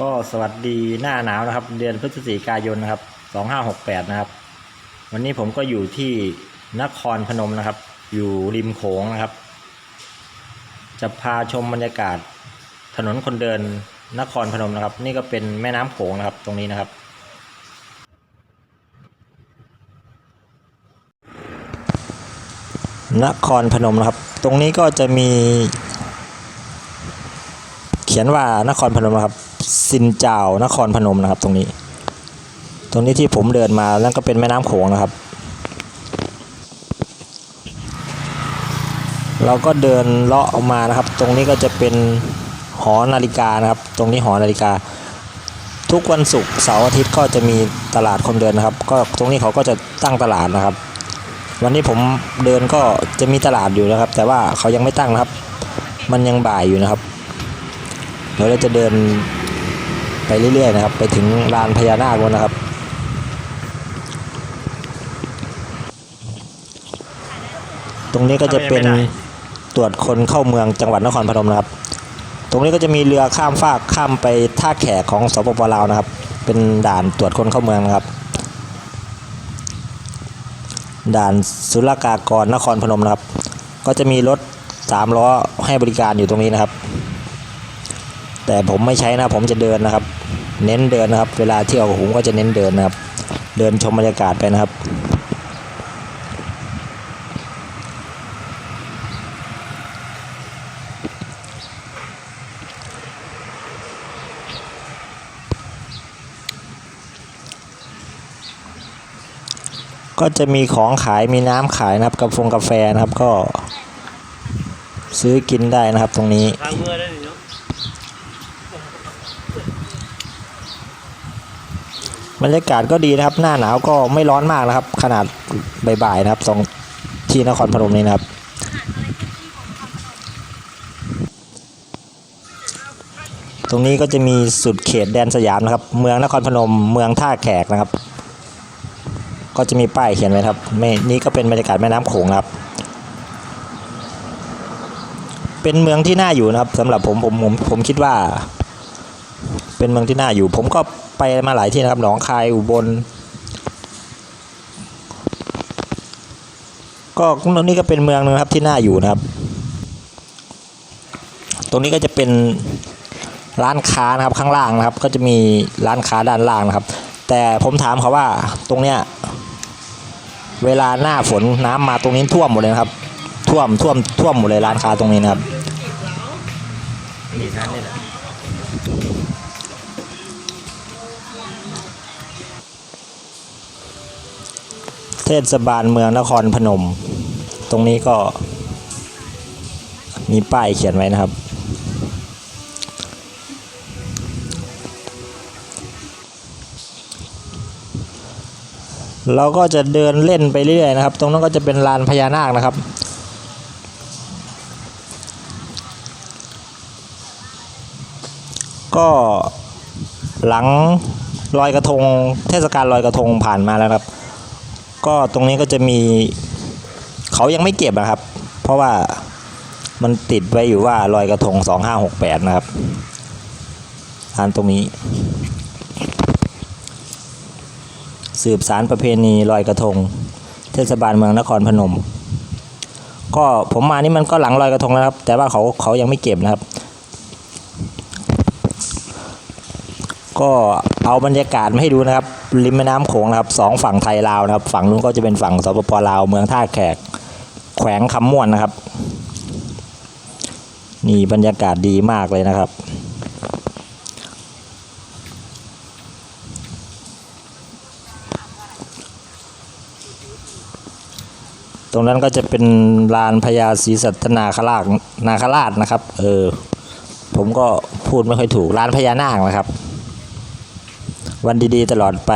ก็สวัสดีหน้าหนาวนะครับ เดือนพฤศจิกายนนะครับ2568นะครับ วันนี้ผมก็อยู่ที่นครพนมนะครับ อยู่ริมโขงนะครับ จะพาชมบรรยากาศถนนคนเดินนครพนมนะครับ นี่ก็เป็นแม่น้ำโขงนะครับ ตรงนี้นะครับ นครพนมนะครับ ตรงนี้ก็จะมี เขียนว่านครพนมนะครับ ซินเจ้านครพนมนะครับ ตรงนี้ ตรงนี้ที่ผมเดินมานั่นก็เป็นแม่น้ำโขงนะครับ เราก็เดินเลาะออกมานะครับ ตรงนี้ก็จะเป็นหอนาฬิกานะครับ ตรงนี้หอนาฬิกา ทุกวันศุกร์เสาร์อาทิตย์ก็จะมีตลาดคนเดินนะครับ ก็ตรงนี้เขาก็จะตั้งตลาดนะครับ วันนี้ผมเดินก็จะมีตลาดอยู่นะครับ แต่ว่าเขายังไม่ตั้งนะครับ มันยังบ่ายอยู่นะครับเดี๋ยวเราจะเดิน ไปเรื่อยๆนะครับ ไปถึงลานพญานาคแล้วนะครับ ตรงนี้ก็จะเป็นตรวจคนเข้าเมืองจังหวัดนครพนมนะครับ ตรงนี้ก็จะมีเรือข้ามฟากข้ามไปท่าแขกของสปปลาวนะครับ เป็นด่านตรวจคนเข้าเมืองนะครับ ด่านศุลกากรนครพนมนะครับ ก็จะมีรถสามล้อให้บริการอยู่ตรงนี้นะครับ แต่ผมไม่ใช้นะผมจะเดินนะครับ เน้นเดินนะครับ เวลาเที่ยวผมก็จะเน้นเดินนะครับ เดินชมบรรยากาศไปนะครับก็จะมีของขายมีน้ำขายนะครับกาแฟกาแฟนะครับก็ซื้อกินได้นะครับตรงนี้ ทางเมื่อได้เนาะ บรรยากาศก็ดีนะครับ หน้าหนาวก็ไม่ร้อนมากนะครับ ขนาดบ่ายๆนะครับตรงที่นครพนมนี้นะครับ ตรงนี้ก็จะมีสุดเขตแดนสยามนะครับ เมืองนครพนม เมืองท่าแขกนะครับ ก็จะมีป้ายเขียนไว้ครับไม่นี่ก็เป็นบรรยากาศแม่น้ำโขงครับเป็นเมืองที่น่าอยู่นะครับสำหรับผมผมผมผมคิดว่า เป็นเมืองที่น่าอยู่ ผมก็ ไปมาหลายที่นะครับหนองคายอุบลก็ตรงนี้ก็เป็นเมืองหนึงครับที่น่าอยู่นะครับ ตรงนี้ก็จะเป็นร้านค้านะครับข้างล่างนะครับ ก็จะมีร้านค้าด้านล่างนะครับ แต่ผมถามเขาว่าตรงเนี้ยเวลาหน้าฝนน้ำมาตรงนี้ท่วมหมดเลยครับ ท่วมท่วมท่วมหมดเลยร้านค้าตรงนี้นะครับ เทศบาลเมืองนครพนม ตรงนี้ก็มีป้ายเขียนไว้นะครับ เราก็จะเดินเล่นไปเรื่อยๆนะครับ ตรงนั้นก็จะเป็นลานพญานาคนะครับก็หลังลอยกระทงเทศกาลลอยกระทงผ่านมาแล้วครับ ก็ตรงนี้ก็จะมีเขายังไม่เก็บนะครับ เพราะว่ามันติดไว้อยู่ว่าลอยกระทง 2568 นะครับอันตรงนี้ สืบสารประเพณีลอยกระทง เทศบาลเมืองนครพนม ก็ผมมานี่มันก็หลังลอยกระทงแล้วครับ แต่ว่าเขาเขายังไม่เก็บนะครับ ก็ เอาบรรยากาศมาให้ดูนะครับ ริมแม่น้ำโขงนะครับสองฝั่งไทยลาวนะครับ ฝั่งนู้นก็จะเป็นฝั่งสปปลาวเมืองท่าแขก แขวงคำม่วนนะครับ นี่บรรยากาศดีมากเลยนะครับตรงนั้นก็จะเป็นลานพญาศรีสัตนาคราชนาคราชนะครับ เออ ผมก็พูดไม่ค่อยถูกลานพญานาคนะครับ วันดีๆตลอดไป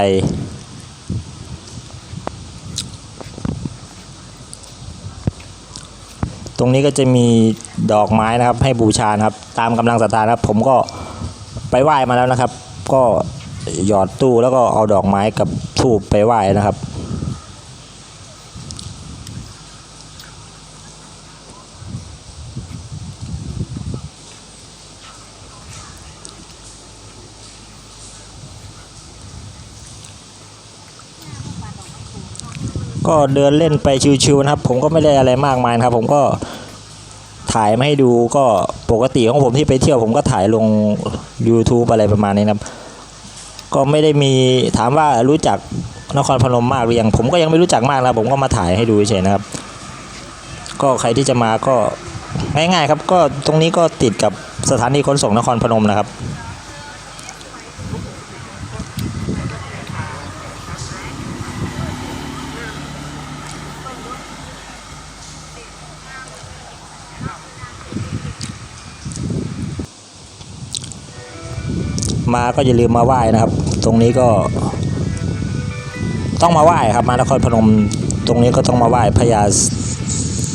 ตรงนี้ก็จะมีดอกไม้นะครับ ให้บูชานะครับ ตามกำลังศรัทธานะครับ ผมก็ไปไหว้มาแล้วนะครับ ก็หยอดตู้แล้วก็เอาดอกไม้กับทูบไปไหว้นะครับ ก็เดินเล่นไปชิวๆนะครับ ผมก็ไม่ได้อะไรมากมายนะครับ ผมก็ถ่ายมาให้ดูก็ปกติของผมที่ไปเที่ยวผมก็ถ่ายลง YouTube อะไรประมาณนี้นะครับ ก็ไม่ได้มีถามว่ารู้จักนครพนมมากหรือยังผมก็ยังไม่รู้จักมากนะผมก็มาถ่ายให้ดูเฉยๆนะครับ ก็ใครที่จะมาก็ง่ายๆครับ ก็ตรงนี้ก็ติดกับสถานีขนส่งนครพนมนะครับ มาก็อย่าลืมมาไหว้นะครับ ตรงนี้ก็ ต้องมาไหว้ครับ มานครพนม ตรงนี้ก็ต้องมาไหว้พญา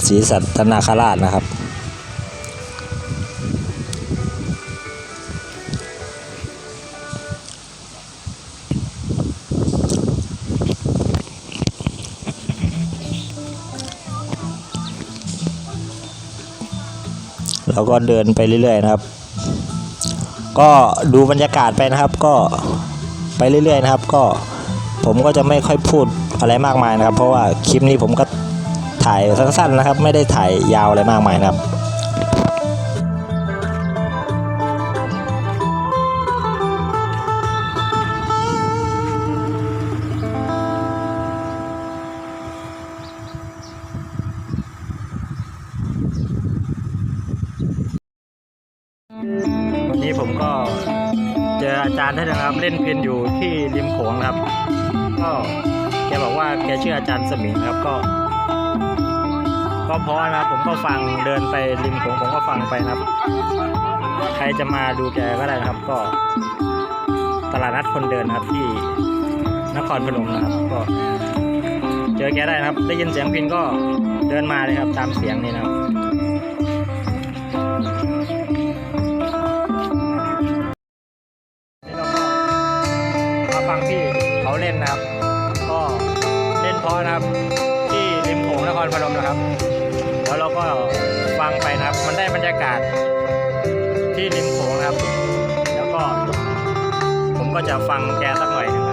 ศรีสัตนาคราชนะครับ แล้วก็เดินไปเรื่อยๆนะครับ ก็ดูบรรยากาศไปนะครับ ก็ไปเรื่อยๆนะครับ ก็ผมก็จะไม่ค่อยพูดอะไรมากมายนะครับ เพราะว่าคลิปนี้ผมก็ถ่ายสั้นๆนะครับ ไม่ได้ถ่ายยาวอะไรมากมายนะครับ ผมก็เจออาจารย์ท่านนะครับ เล่นเพียนอยู่ที่ริมโขงครับ ก็แกบอกว่าแกชื่ออาจารย์สมิงครับก็ ก็เพราะนะครับผมก็ฟังเดินไปริมโขงผมก็ฟังไปนะครับ ใครจะมาดูแกก็ได้ครับ ก็ตลาดนัดคนเดินครับที่นครพนมนะครับ ก็ เจอแกได้นะครับ ได้ยินเสียงพินก็เดินมาเลยครับ ตามเสียงนี่นะครับ ฟังพี่เขาเล่นนะครับ ก็เล่นเพราะนะครับ ที่ริมโขงนครพนมนะครับ แล้วเราก็ฟังไปนะครับ มันได้บรรยากาศที่ริมโขงนะครับ แล้วก็ ผมก็จะฟังแกสักหน่อยนึง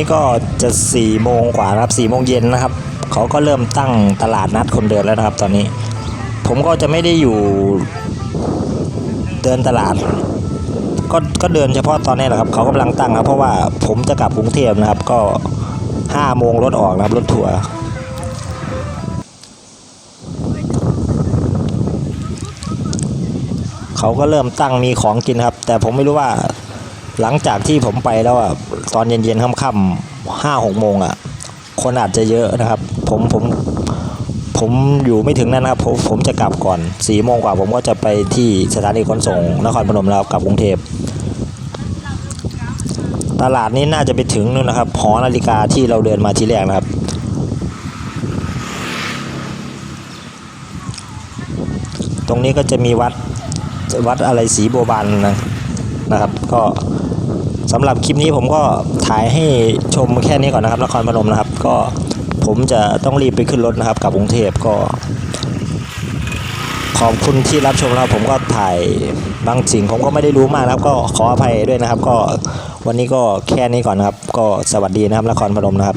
นี่ก็จะสี่โมงกว่าครับสี่โมงเย็นนะครับเขาก็เริ่มตั้งตลาดนัดคนเดินแล้วนะครับ ตอนนี้ ผมก็จะไม่ได้อยู่เดินตลาด ก็ก็เดินเฉพาะตอนนี้แหละครับเขากำลังตั้งครับ เพราะว่าผมจะกลับกรุงเทพนะครับ ก็ห้าโมงรถออกนะครับรถทัวร์เขาก็เริ่มตั้งมีของกินครับ แต่ผมไม่รู้ว่า หลังจากที่ผมไปแล้วอะตอนเย็นๆค่ำๆห้าหกโมงอะ คนอาจจะเยอะนะครับ ผมผมผมอยู่ไม่ถึงนั่นนะครับผมผมจะกลับก่อนสี่โมงกว่า ผมก็จะไปที่สถานีขนส่งนครพนมแล้วกลับกรุงเทพตลาดนี้น่าจะไปถึงนู่นนะครับหอนาฬิกาที่เราเดินมาที่แรกนะครับ ตรงนี้ก็จะมีวัดวัดอะไรสีโบบานนะนะครับ ก็ สำหรับคลิปนี้ผมก็ถ่ายให้ชมแค่นี้ก่อนนะครับนครพนมนะครับ ก็ผมจะต้องรีบไปขึ้นรถนะครับกลับกรุงเทพก็ ขอบคุณที่รับชมนะครับผมก็ถ่ายบางสิ่งผมก็ไม่ได้รู้มากนะครับ ก็ขออภัยด้วยนะครับ ก็วันนี้ก็แค่นี้ก่อนนะครับ ก็สวัสดีนะครับนครพนมนะครับ